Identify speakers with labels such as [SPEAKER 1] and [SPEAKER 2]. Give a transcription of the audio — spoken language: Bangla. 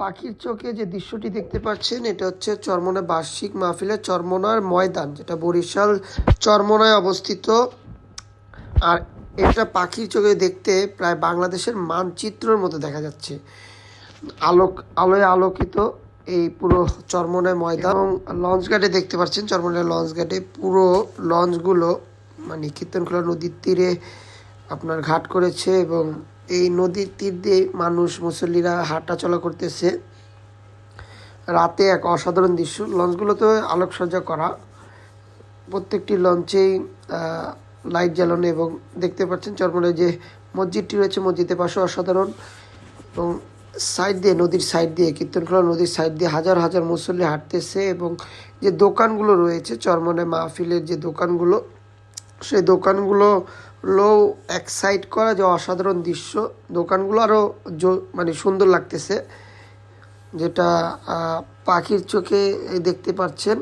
[SPEAKER 1] পাখির চোখে যে দৃশ্যটি দেখতে পাচ্ছেন, এটা হচ্ছে চরমনা বার্ষিক মাহফিলের চরমনার ময়দান, যেটা বরিশাল চরমনায় অবস্থিত। আর এটা পাখির চোখে দেখতে প্রায় বাংলাদেশের মানচিত্রের মতো দেখা যাচ্ছে। আলোক, আলোয় আলোকিত এই পুরো চরমনায় ময়দান। এবং লঞ্চ ঘাটে দেখতে পাচ্ছেন, চরমনায় লঞ্চ ঘাটে পুরো লঞ্চগুলো মানে কীর্তনখোলা নদীর তীরে আপনার ঘাট করেছে এবং এই নদীর তীর দিয়ে মানুষ, মুসল্লিরা হাঁটা চলা করতেছে। রাতে এক অসাধারণ দৃশ্য। লঞ্চগুলোতে আলোকসজ্জা করা। প্রত্যেকটি লঞ্চেই লাইট জ্বালানো এবং দেখতে পাচ্ছেন চরমনায় যে মসজিদটি রয়েছে। মসজিদের পাশে অসাধারণ এবং সাইড দিয়ে, নদীর সাইড দিয়ে, কীর্তনখোলা নদীর সাইড দিয়ে হাজার হাজার মুসল্লি হাঁটতেছে এবং যে দোকানগুলো রয়েছে চরমনে মাহফিলের যে দোকানগুলো, সেই দোকানগুলো লো এক্সাইট করা যে অসাধারণ দৃশ্য। দোকানগুলো আরও মানে সুন্দর লাগতেছে। যেটা পাখির চোখে দেখতে পাচ্ছেন।